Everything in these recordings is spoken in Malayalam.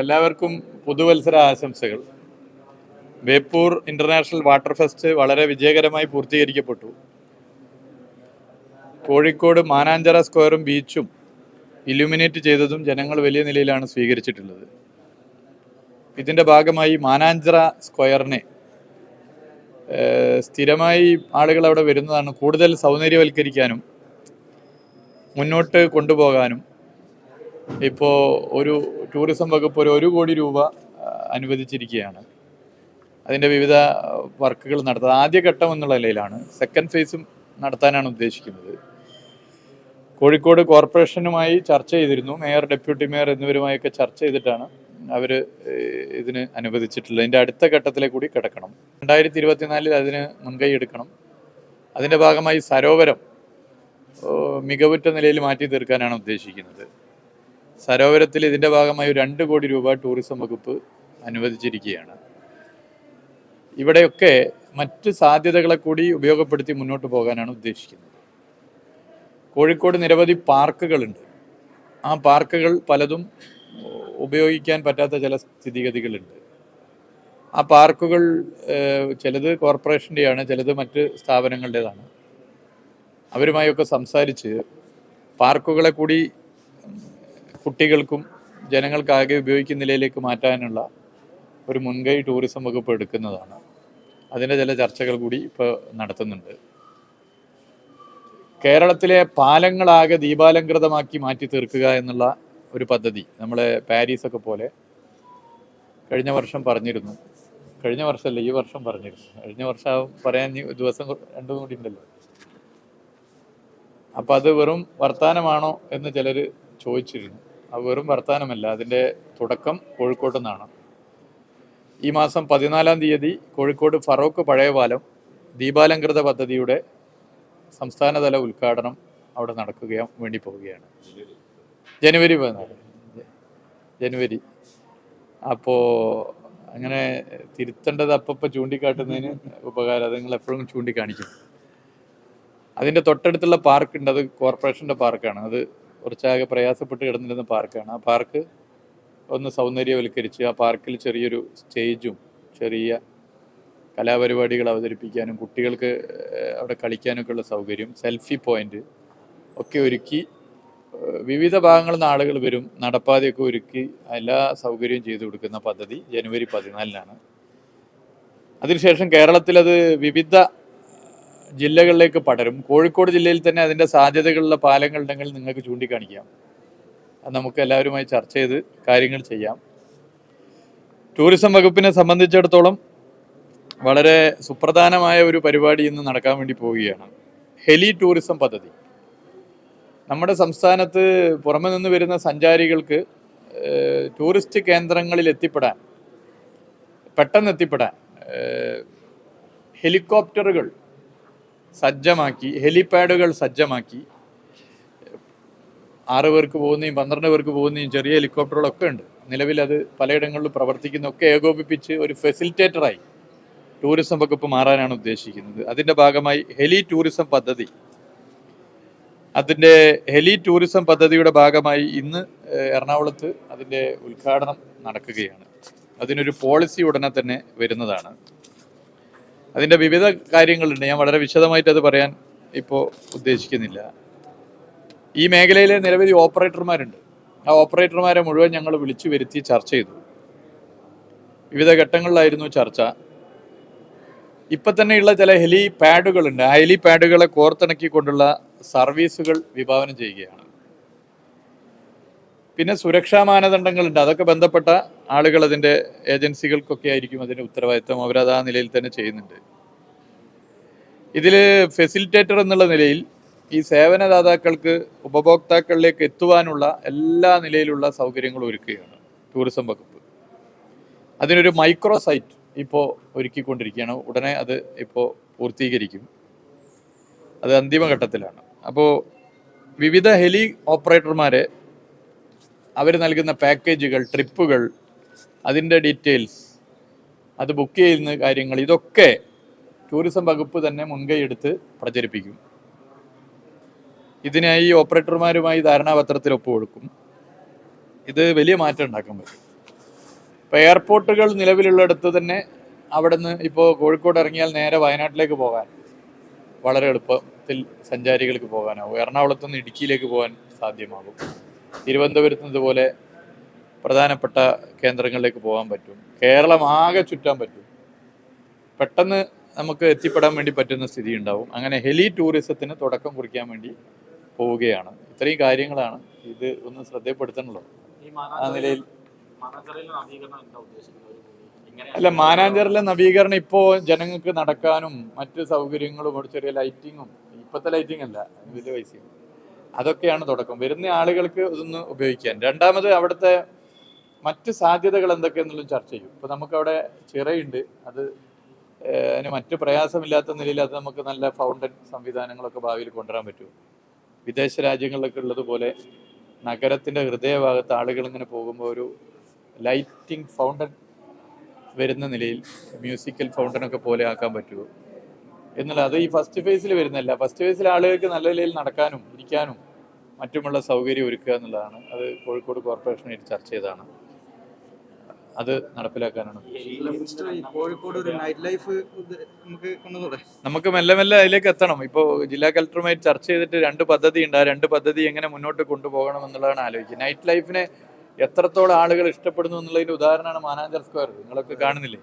എല്ലാവർക്കും പുതുവത്സര ആശംസകൾ വേപ്പൂർ ഇന്റർനാഷണൽ വാട്ടർ ഫെസ്റ്റ് വളരെ വിജയകരമായി പൂർത്തീകരിക്കപ്പെട്ടു. കോഴിക്കോട് മാനാഞ്ചിറ സ്ക്വയറും ബീച്ചും ഇലുമിനേറ്റ് ചെയ്തതും ജനങ്ങൾ വലിയ നിലയിലാണ് സ്വീകരിച്ചിട്ടുള്ളത്. ഇതിന്റെ ഭാഗമായി മാനാഞ്ചിറ സ്ക്വയറിനെ സ്ഥിരമായി ആളുകൾ അവിടെ വരുന്നതാണ് കൂടുതൽ സൗന്ദര്യവൽക്കരിക്കാനും മുന്നോട്ട് കൊണ്ടുപോകാനും ഇപ്പോൾ ഒരു ടൂറിസം വകുപ്പ് ഒരു ഒരു കോടി രൂപ അനുവദിച്ചിരിക്കുകയാണ്. അതിന്റെ വിവിധ വർക്കുകൾ നടത്തുന്നത്. ആദ്യഘട്ടം എന്നുള്ള നിലയിലാണ്. സെക്കൻഡ് ഫേസും നടത്താനാണ് ഉദ്ദേശിക്കുന്നത്. കോഴിക്കോട് കോർപ്പറേഷനുമായി ചർച്ച ചെയ്തിരുന്നു. മേയർ ഡെപ്യൂട്ടി മേയർ എന്നിവരുമായൊക്കെ ചർച്ച ചെയ്തിട്ടാണ് അവർ ഇതിന് അനുവദിച്ചിട്ടുള്ളത്. അതിന്റെ അടുത്ത ഘട്ടത്തിലേക്ക് കൂടി കിടക്കണം. രണ്ടായിരത്തി ഇരുപത്തിനാലിൽ അതിന് മുൻകൈ എടുക്കണം. അതിന്റെ ഭാഗമായി സരോവരം മികവുറ്റ നിലയിൽ മാറ്റി തീർക്കാനാണ് ഉദ്ദേശിക്കുന്നത്. സരോവരത്തിൽ ഇതിന്റെ ഭാഗമായി രണ്ട് കോടി രൂപ ടൂറിസം വകുപ്പ് അനുവദിച്ചിരിക്കുകയാണ്. ഇവിടെയൊക്കെ മറ്റ് സാധ്യതകളെ കൂടി ഉപയോഗപ്പെടുത്തി മുന്നോട്ട് പോകാനാണ് ഉദ്ദേശിക്കുന്നത്. കോഴിക്കോട് നിരവധി പാർക്കുകളുണ്ട്. ആ പാർക്കുകൾ പലതും ഉപയോഗിക്കാൻ പറ്റാത്ത ചില സ്ഥിതിഗതികളുണ്ട്. ആ പാർക്കുകൾ ചിലത് കോർപ്പറേഷന്റെയാണ് ചിലത് മറ്റ് സ്ഥാപനങ്ങളുടേതാണ്. അവരുമായൊക്കെ സംസാരിച്ച് പാർക്കുകളെ കൂടി കുട്ടികൾക്കും ജനങ്ങൾക്കാകെ ഉപയോഗിക്കുന്ന നിലയിലേക്ക് മാറ്റാനുള്ള ഒരു മുൻകൈ ടൂറിസം വകുപ്പ് എടുക്കുന്നതാണ്. അതിന്റെ ചില ചർച്ചകൾ കൂടി ഇപ്പോൾ നടത്തുന്നുണ്ട്. കേരളത്തിലെ പാലങ്ങളാകെ ദീപാലങ്കൃതമാക്കി മാറ്റി തീർക്കുക എന്നുള്ള ഒരു പദ്ധതി നമ്മളെ പാരീസൊക്കെ പോലെ കഴിഞ്ഞ വർഷം പറഞ്ഞിരുന്നു. കഴിഞ്ഞ വർഷമല്ല ഈ വർഷം പറഞ്ഞിരുന്നു. കഴിഞ്ഞ വർഷം പറയാൻ ദിവസം രണ്ടു കൂടി ഉണ്ടല്ലോ. അപ്പം അത് വെറും വർത്തമാനമാണോ എന്ന് ചിലർ ചോദിച്ചിരുന്നു. വെറും വർത്തമാനമല്ല അതിന്റെ തുടക്കം കോഴിക്കോട്ട് നിന്നാണ്. ഈ മാസം പതിനാലാം തീയതി കോഴിക്കോട് ഫറോക്ക് പഴയപാലം ദീപാലംകൃത പദ്ധതിയുടെ സംസ്ഥാനതല ഉദ്ഘാടനം അവിടെ നടക്കുകയും വേണ്ടി പോവുകയാണ്. ജനുവരി പതിനാല്. ജനുവരി. അപ്പോൾ അങ്ങനെ തിരുത്തേണ്ടത് അപ്പപ്പോൾ ചൂണ്ടിക്കാട്ടുന്നതിന് ഉപകാരം അത് നിങ്ങൾ എപ്പോഴും ചൂണ്ടിക്കാണിക്കും. അതിന്റെ തൊട്ടടുത്തുള്ള പാർക്കുണ്ട്. അത് കോർപ്പറേഷന്റെ പാർക്കാണ്. അത് കുറച്ചാകെ പ്രയാസപ്പെട്ട് കിടന്നിരുന്ന പാർക്കാണ്. ആ പാർക്ക് ഒന്ന് സൗന്ദര്യവൽക്കരിച്ച് ആ പാർക്കിൽ ചെറിയൊരു സ്റ്റേജും ചെറിയ കലാപരിപാടികൾ അവതരിപ്പിക്കാനും കുട്ടികൾക്ക് അവിടെ കളിക്കാനൊക്കെ ഉള്ള സൗകര്യം സെൽഫി പോയിന്റ് ഒക്കെ ഒരുക്കി വിവിധ ഭാഗങ്ങളിൽ നിന്ന് ആളുകൾ വരും നടപ്പാതയൊക്കെ ഒരുക്കി എല്ലാ സൗകര്യവും ചെയ്തു കൊടുക്കുന്ന പദ്ധതി ജനുവരി പതിനാലിനാണ്. അതിനുശേഷം കേരളത്തിലത് വിവിധ ജില്ലകളിലേക്ക് പടരും. കോഴിക്കോട് ജില്ലയിൽ തന്നെ അതിന്റെ സാധ്യതകളുള്ള പാലങ്ങളുണ്ടെങ്കിൽ നിങ്ങൾക്ക് ചൂണ്ടിക്കാണിക്കാം. നമുക്ക് എല്ലാവരുമായി ചർച്ച ചെയ്ത് കാര്യങ്ങൾ ചെയ്യാം. ടൂറിസം വകുപ്പിനെ സംബന്ധിച്ചിടത്തോളം വളരെ സുപ്രധാനമായ ഒരു പരിപാടി ഇന്ന് നടക്കാൻ വേണ്ടി പോവുകയാണ്. ഹെലി ടൂറിസം പദ്ധതി. നമ്മുടെ സംസ്ഥാനത്ത് പുറമെ നിന്ന് വരുന്ന സഞ്ചാരികൾക്ക് ടൂറിസ്റ്റ് കേന്ദ്രങ്ങളിൽ എത്തിപ്പെടാൻ പെട്ടെന്ന് എത്തിപ്പെടാൻ ഹെലികോപ്റ്ററുകൾ സജ്ജമാക്കി ഹെലിപാഡുകൾ സജ്ജമാക്കി. ആറ് പേർക്ക് പോകുന്നതും പന്ത്രണ്ട് പേർക്ക് പോകുന്നതും ചെറിയ ഹെലികോപ്റ്ററുകളൊക്കെ ഉണ്ട്. നിലവിൽ അത് പലയിടങ്ങളിലും പ്രവർത്തിക്കുന്നൊക്കെ ഏകോപിപ്പിച്ച് ഒരു ഫെസിലിറ്റേറ്ററായി ടൂറിസം വകുപ്പ് മാറാനാണ് ഉദ്ദേശിക്കുന്നത്. അതിന്റെ ഭാഗമായി ഹെലി ടൂറിസം പദ്ധതി. അതിന്റെ ഹെലി ടൂറിസം പദ്ധതിയുടെ ഭാഗമായി ഇന്ന് എറണാകുളത്ത് അതിന്റെ ഉദ്ഘാടനം നടക്കുകയാണ്. അതിനൊരു പോളിസി ഉടനെ തന്നെ വരുന്നതാണ്. അതിന്റെ വിവിധ കാര്യങ്ങളുണ്ട്. ഞാൻ വളരെ വിശദമായിട്ട് അത് പറയാൻ ഇപ്പോൾ ഉദ്ദേശിക്കുന്നില്ല. ഈ മേഖലയിലെ നിരവധി ഓപ്പറേറ്റർമാരുണ്ട്. ആ ഓപ്പറേറ്റർമാരെ മുഴുവൻ ഞങ്ങൾ വിളിച്ചു വരുത്തി ചർച്ച ചെയ്തു. വിവിധ ഘട്ടങ്ങളിലായിരുന്നു ചർച്ച. ഇപ്പം തന്നെയുള്ള ചില ഹെലി പാഡുകളുണ്ട് ആ ഹെലി പാഡുകളെ കോർത്തിണക്കിക്കൊണ്ടുള്ള സർവീസുകൾ വിഭാവനം ചെയ്യുകയാണ്. പിന്നെ സുരക്ഷാ മാനദണ്ഡങ്ങളുണ്ട്. അതൊക്കെ ബന്ധപ്പെട്ട ആളുകൾ അതിന്റെ ഏജൻസികൾക്കൊക്കെ ആയിരിക്കും അതിന്റെ ഉത്തരവാദിത്വം. അവരത് ആ നിലയിൽ തന്നെ ചെയ്യുന്നുണ്ട്. ഇതിൽ ഫെസിലിറ്റേറ്റർ എന്നുള്ള നിലയിൽ ഈ സേവനദാതാക്കൾക്ക് ഉപഭോക്താക്കളിലേക്ക് എത്തുവാനുള്ള എല്ലാ നിലയിലുള്ള സൗകര്യങ്ങളും ഒരുക്കുകയാണ് ടൂറിസം വകുപ്പ്. അതിനൊരു മൈക്രോ സൈറ്റ് ഇപ്പോൾ ഒരുക്കിക്കൊണ്ടിരിക്കുകയാണ്. ഉടനെ അത് ഇപ്പോൾ പൂർത്തീകരിക്കും. അത് അന്തിമഘട്ടത്തിലാണ്. അപ്പോൾ വിവിധ ഹെലി ഓപ്പറേറ്റർമാരെ അവർ നൽകുന്ന പാക്കേജുകൾ ട്രിപ്പുകൾ അതിന്റെ ഡീറ്റെയിൽസ് അത് ബുക്ക് ചെയ്യുന്ന കാര്യങ്ങൾ ഇതൊക്കെ ടൂറിസം വകുപ്പ് തന്നെ മുൻകൈ എടുത്ത് പ്രചരിപ്പിക്കും. ഇതിനായി ഓപ്പറേറ്റർമാരുമായി ധാരണാപത്രത്തിൽ ഒപ്പുകൊടുക്കും ഇത് വലിയ മാറ്റം ഉണ്ടാക്കാൻ പറ്റും. ഇപ്പോൾ എയർപോർട്ടുകൾ നിലവിലുള്ളിടത്ത് തന്നെ അവിടെ നിന്ന് ഇപ്പോൾ കോഴിക്കോട് ഇറങ്ങിയാൽ നേരെ വയനാട്ടിലേക്ക് പോകാൻ വളരെ എളുപ്പത്തിൽ സഞ്ചാരികൾക്ക് പോകാനാവും. എറണാകുളത്ത് നിന്ന് ഇടുക്കിയിലേക്ക് പോകാൻ സാധ്യമാകും. തിരുവനന്തപുരത്ത് പോലെ പ്രധാനപ്പെട്ട കേന്ദ്രങ്ങളിലേക്ക് പോകാൻ പറ്റും. കേരളം ആകെ ചുറ്റാൻ പറ്റും. പെട്ടെന്ന് നമുക്ക് എത്തിപ്പെടാൻ വേണ്ടി പറ്റുന്ന സ്ഥിതി ഉണ്ടാവും അങ്ങനെ ഹെലി ടൂറിസത്തിന് തുടക്കം കുറിക്കാൻ വേണ്ടി പോവുകയാണ്. ഇത്രയും കാര്യങ്ങളാണ് ഇത് ഒന്ന് ശ്രദ്ധപ്പെടുത്തണല്ലോ ആ നിലയിൽ അല്ല മാനാഞ്ചറിലെ നവീകരണം ഇപ്പോൾ ജനങ്ങൾക്ക് നടക്കാനും മറ്റ് സൗകര്യങ്ങളും ചെറിയ ലൈറ്റിങ്ങും ഇപ്പോഴത്തെ ലൈറ്റിംഗ് അല്ല വലിയ പൈസയും. അതൊക്കെയാണ് തുടക്കം. വരുന്ന ആളുകൾക്ക് ഇതൊന്ന് ഉപയോഗിക്കാൻ. രണ്ടാമത് അവിടുത്തെ മറ്റ് സാധ്യതകൾ എന്തൊക്കെയെന്നുള്ളത് ചർച്ച ചെയ്യും. ഇപ്പോൾ നമുക്കവിടെ ചിറയുണ്ട്. അത് അതിന് മറ്റ് പ്രയാസമില്ലാത്ത നിലയിൽ അത് നമുക്ക് നല്ല ഫൗണ്ടൻ സംവിധാനങ്ങളൊക്കെ ഭാവിയിൽ കൊണ്ടുവരാൻ പറ്റും. വിദേശ രാജ്യങ്ങളിലൊക്കെ ഉള്ളതുപോലെ നഗരത്തിന്റെ ഹൃദയഭാഗത്ത് ആളുകൾ ഇങ്ങനെ പോകുമ്പോൾ ഒരു ലൈറ്റിംഗ് ഫൗണ്ടൻ വരുന്ന നിലയിൽ മ്യൂസിക്കൽ ഫൗണ്ടനൊക്കെ പോലെ ആക്കാൻ പറ്റുമോ? എന്നുള്ള അത് ഈ ഫസ്റ്റ് ഫേസിൽ വരുന്നല്ല ഫസ്റ്റ് ഫേസിൽ ആളുകൾക്ക് നല്ല നിലയിൽ നടക്കാനും ഇരിക്കാനും മറ്റുമുള്ള സൗകര്യം ഒരുക്കുക എന്നുള്ളതാണ്. അത് കോഴിക്കോട് കോർപ്പറേഷനായിട്ട് ചർച്ച ചെയ്തതാണ്. അത് നടപ്പിലാക്കാനാണ് കോഴിക്കോട് ഒരു നൈറ്റ് ലൈഫ് നമുക്ക് നമുക്ക് മെല്ലെ മെല്ലെ അതിലേക്ക് എത്തണം. ഇപ്പോൾ ജില്ലാ കളക്ടറുമായി ചർച്ച ചെയ്തിട്ട് രണ്ട് പദ്ധതി ഉണ്ട്. ആ രണ്ട് പദ്ധതി എങ്ങനെ മുന്നോട്ട് കൊണ്ടുപോകണം എന്നുള്ളതാണ് ആലോചിക്കുക. നൈറ്റ് ലൈഫിനെ എത്രത്തോളം ആളുകൾ ഇഷ്ടപ്പെടുന്നു എന്നുള്ളതിന്റെ ഉദാഹരണമാണ് മാനാഞ്ചർ സ്ക്വയർ. നിങ്ങളൊക്കെ കാണുന്നില്ലേ?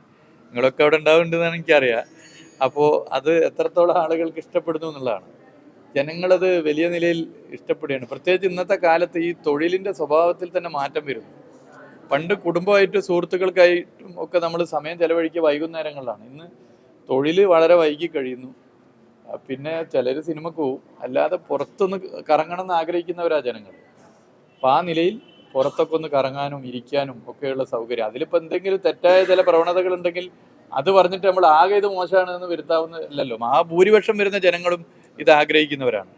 നിങ്ങളൊക്കെ അവിടെ ഉണ്ടാവുന്നുണ്ടെന്നാണ് എനിക്കറിയാം. അപ്പോൾ അത് എത്രത്തോളം ആളുകൾക്ക് ഇഷ്ടപ്പെടുന്നു എന്നുള്ളതാണ്. ജനങ്ങളത് വലിയ നിലയിൽ ഇഷ്ടപ്പെടുകയാണ്. പ്രത്യേകിച്ച് ഇന്നത്തെ കാലത്ത് ഈ തൊഴിലിന്റെ സ്വഭാവത്തിൽ തന്നെ മാറ്റം വരുന്നു. പണ്ട് കുടുംബമായിട്ട് സുഹൃത്തുക്കൾക്കായിട്ടും ഒക്കെ നമ്മൾ സമയം ചെലവഴിക്കുക വൈകുന്നേരങ്ങളിലാണ്. ഇന്ന് തൊഴിൽ വളരെ വൈകി കഴിയുന്നു. പിന്നെ ചിലർ സിനിമക്ക് പോവും. അല്ലാതെ പുറത്തൊന്ന് കറങ്ങണം എന്ന് ആഗ്രഹിക്കുന്നവരാ ജനങ്ങൾ അപ്പം ആ നിലയിൽ പുറത്തൊക്കെ ഒന്ന് കറങ്ങാനും ഇരിക്കാനും ഒക്കെയുള്ള സൗകര്യം. അതിലിപ്പോൾ എന്തെങ്കിലും തെറ്റായ ചില പ്രവണതകൾ ഉണ്ടെങ്കിൽ അത് പറഞ്ഞിട്ട് നമ്മൾ ആകെ ഇത് മോശമാണ് എന്ന് വരുത്താവുന്നതല്ലോ ആ ഭൂരിപക്ഷം വരുന്ന ജനങ്ങളും ഇത് ആഗ്രഹിക്കുന്നവരാണ്.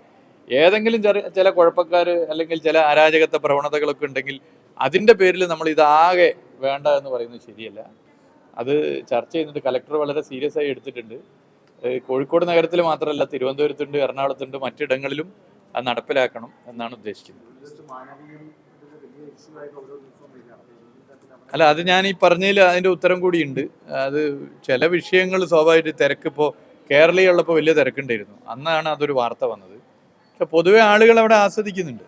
ഏതെങ്കിലും ചില കുഴപ്പക്കാർ അല്ലെങ്കിൽ ചില അരാജകത്വ പ്രവണതകളൊക്കെ ഉണ്ടെങ്കിൽ അതിന്റെ പേരിൽ നമ്മൾ ഇതാകെ വേണ്ട എന്ന് പറയുന്നത് ശരിയല്ല. അത് ചർച്ച ചെയ്യുന്നുണ്ട് കലക്ടർ വളരെ സീരിയസ് ആയി എടുത്തിട്ടുണ്ട്. കോഴിക്കോട് നഗരത്തിൽ മാത്രമല്ല തിരുവനന്തപുരത്തുണ്ട് എറണാകുളത്തുണ്ട് മറ്റിടങ്ങളിലും അത് നടപ്പിലാക്കണം എന്നാണ് ഉദ്ദേശിക്കുന്നത്. അല്ല അത് ഞാൻ ഈ പറഞ്ഞതിൽ അതിന്റെ ഉത്തരം കൂടിയുണ്ട്. അത് ചില വിഷയങ്ങൾ സ്വാഭാവികമായിട്ട് തിരക്ക് ഇപ്പോൾ കേരളീയുള്ളപ്പോൾ വലിയ തിരക്കുണ്ടായിരുന്നു. അന്നാണ് അതൊരു വാർത്ത വന്നത്. പക്ഷെ പൊതുവെ ആളുകൾ അവിടെ ആസ്വദിക്കുന്നുണ്ട്.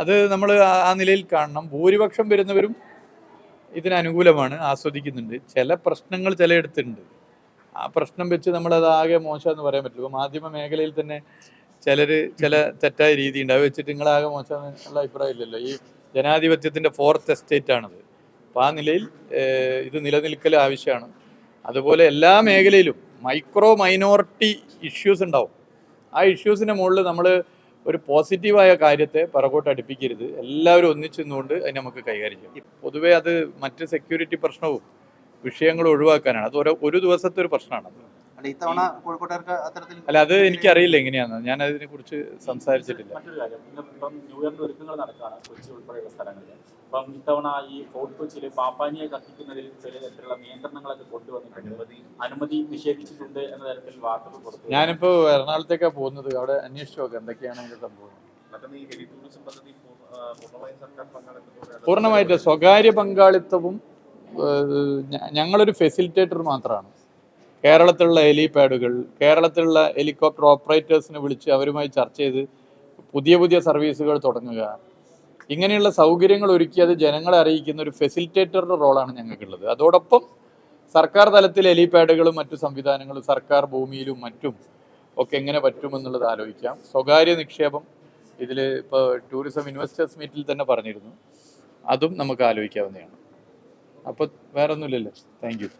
അത് നമ്മൾ ആ നിലയിൽ കാണണം. ഭൂരിപക്ഷം വരുന്നവരും ഇതിനനുകൂലമാണ് ആസ്വദിക്കുന്നുണ്ട്. ചില പ്രശ്നങ്ങൾ ചിലയിടത്തുണ്ട്. ആ പ്രശ്നം വെച്ച് നമ്മളത് ആകെ മോശമെന്ന് പറയാൻ പറ്റില്ല. ഇപ്പോൾ മാധ്യമ മേഖലയിൽ തന്നെ ചിലർ ചില തെറ്റായ രീതി ഉണ്ട് അത് വെച്ചിട്ട് നിങ്ങളാകെ മോശമെന്നുള്ള അഭിപ്രായം ഇല്ലല്ലോ ഈ ജനാധിപത്യത്തിന്റെ ഫോർത്ത് എസ്റ്റേറ്റ് ആണത് അപ്പോൾ ആ നിലയിൽ ഇത് നിലനിൽക്കൽ ആവശ്യമാണ്. അതുപോലെ എല്ലാ മേഖലയിലും മൈക്രോ മൈനോറിറ്റി ഇഷ്യൂസ് ഉണ്ടാവും. ആ ഇഷ്യൂസിന്റെ മുകളിൽ നമ്മൾ ഒരു പോസിറ്റീവായ കാര്യത്തെ പിറകോട്ട് അടുപ്പിക്കരുത്. എല്ലാവരും ഒന്നിച്ചു നിന്നുകൊണ്ട് അതിനെ നമുക്ക് കൈകാര്യം ചെയ്യാം. പൊതുവേ അത് മറ്റ് സെക്യൂരിറ്റി പ്രശ്നവും വിഷയങ്ങളും ഒഴിവാക്കാനാണ്. അത് ഒരു ദിവസത്തെ ഒരു പ്രശ്നമാണ് ഇത്തവണ കോഴിക്കോട്ടുകാർക്ക് അത്തരത്തിൽ അല്ല അത് എനിക്കറിയില്ല എങ്ങനെയാന്ന്. ഞാൻ അതിനെ കുറിച്ച് സംസാരിച്ചിട്ടില്ല. മറ്റൊരു കാര്യം ന്യൂ ഇയറിന്റെ ഒരുക്കങ്ങൾ നടക്കുകയാണ് കൊച്ചി ഉൾപ്പെടെയുള്ള സ്ഥലങ്ങളിൽ. അപ്പം ഇത്തവണ ഈ ഫോർട്ട് കൊച്ചിയിൽ പാപ്പാനിയെ കത്തിക്കുന്നതിൽ ചില തരത്തിലുള്ള നിയന്ത്രണങ്ങളൊക്കെ കൊണ്ടുവന്നിട്ടുണ്ട്. അനുമതി. നിഷേധിച്ചിട്ടുണ്ട് എന്ന തരത്തിൽ വാർത്തകൾ കൊടുത്തു. ഞാനിപ്പോ എറണാകുളത്തേക്കാ പോകുന്നത്. അവിടെ അന്വേഷിച്ചു നോക്കാം എന്തൊക്കെയാണ് അതിന്റെ സംഭവം. പൂർണമായിട്ട് സ്വകാര്യ പങ്കാളിത്തവും ഞങ്ങളൊരു ഫെസിലിറ്റേറ്റർ മാത്രമാണ് കേരളത്തിലുള്ള ഹെലിപാഡുകൾ കേരളത്തിലുള്ള ഹെലികോപ്റ്റർ ഓപ്പറേറ്റേഴ്സിനെ വിളിച്ച് അവരുമായി ചർച്ച ചെയ്ത് പുതിയ പുതിയ സർവീസുകൾ തുടങ്ങുക. ഇങ്ങനെയുള്ള സൗകര്യങ്ങൾ ഒരുക്കി അത് ജനങ്ങളെ അറിയിക്കുന്ന ഒരു ഫെസിലിറ്റേറ്ററുടെ റോളാണ് ഞങ്ങൾക്കുള്ളത്. അതോടൊപ്പം സർക്കാർ തലത്തിൽ ഹെലിപാഡുകളും മറ്റു സംവിധാനങ്ങളും സർക്കാർ ഭൂമിയിലും മറ്റും ഒക്കെ എങ്ങനെ പറ്റുമെന്നുള്ളത് ആലോചിക്കാം. സ്വകാര്യ നിക്ഷേപം ഇതിൽ ഇപ്പോൾ ടൂറിസം ഇൻവെസ്റ്റേഴ്സ് മീറ്റിൽ തന്നെ പറഞ്ഞിരുന്നു. അതും നമുക്ക് ആലോചിക്കാവുന്നതാണ്. അപ്പോൾ വേറെ ഒന്നുമില്ലല്ലോ താങ്ക് യു.